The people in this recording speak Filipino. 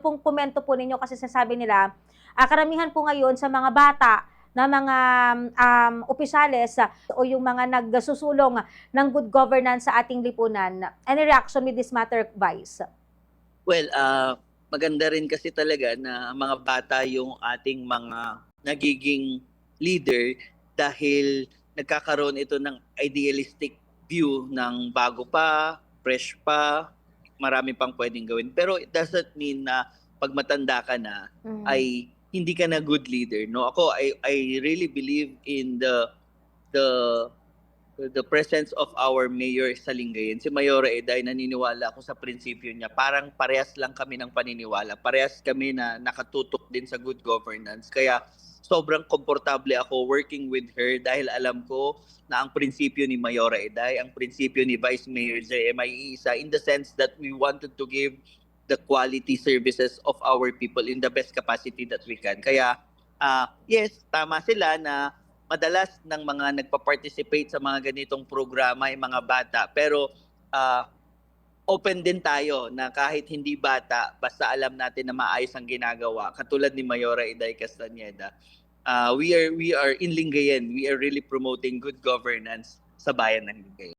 pong komento po ninyo kasi sasabi nila, ah, karamihan po ngayon sa mga bata na mga um, opisyales ah, o yung mga nagsusulong ng good governance sa ating lipunan. Any reaction with this matter, Vice? Well, ah, maganda rin kasi talaga na mga bata yung ating mga nagiging leader dahil nagkakaroon ito ng idealistic view ng bago pa, fresh pa, marami pang pwedeng gawin. Pero it doesn't mean na pag matanda ka na Mm. ay hindi ka na good leader no ako I I really believe in the the the presence of our mayor sa Lingayen. Si Mayora Eday naniniwala ako sa prinsipyo niya. Parang parehas lang kami ng paniniwala. Parehas kami na nakatutok din sa good governance. Kaya sobrang komportable ako working with her dahil alam ko na ang prinsipyo ni Mayora Eday ang prinsipyo ni Vice Mayor JM ay isa in the sense that we wanted to give the quality services of our people in the best capacity that we can. Kaya, ah yes, tama sila na madalas ng mga nagpa-participate sa mga ganitong programa ay mga bata. Pero ah, open din tayo na kahit hindi bata, basta alam natin na maayos ang ginagawa. Katulad ni Mayora Iday Castañeda, ah, we are we are in Lingayen. We are really promoting good governance sa bayan ng Lingayen.